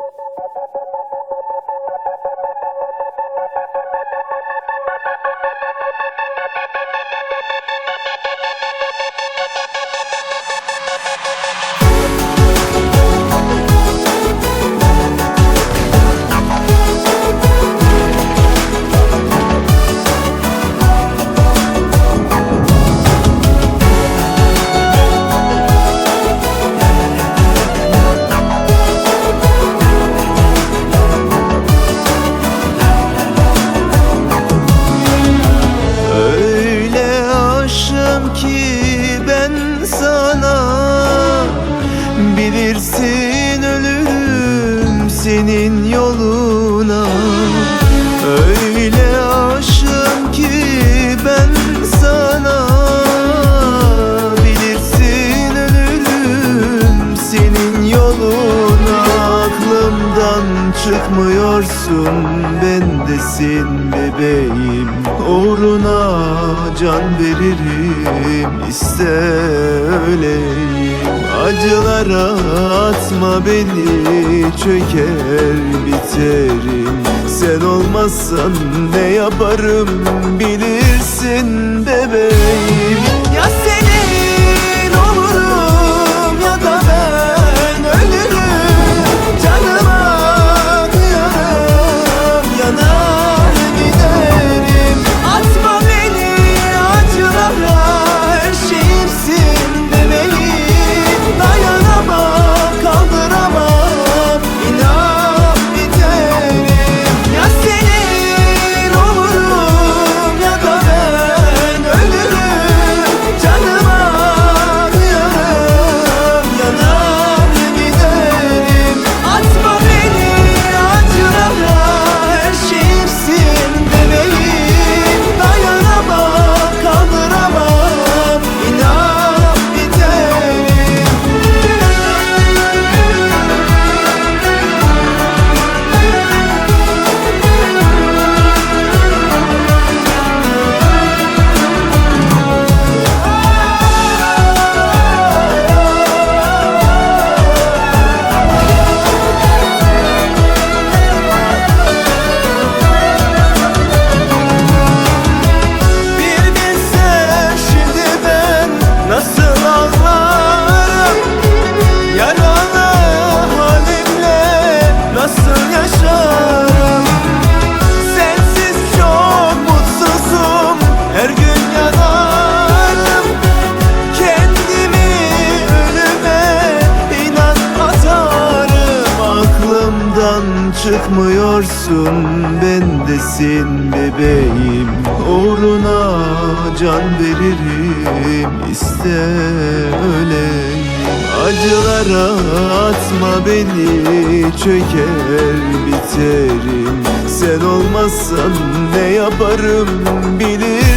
Thank you. Bilirsin ölürüm senin yoluna. Öyle aşığım ki ben sana. Bilirsin ölürüm senin yoluna. Aklımdan çıkmıyorsun bendesin bebeğim. Uğruna can veririm iste öleyim Acılara atma beni çöker biterim. Sen olmazsan ne yaparım bilirsin çıkmıyorsun bendesin bebeğim. Uğruna can veririm iste öleyim. Acılara atma beni çöker biterim. Sen olmazsan ne yaparım bilirsin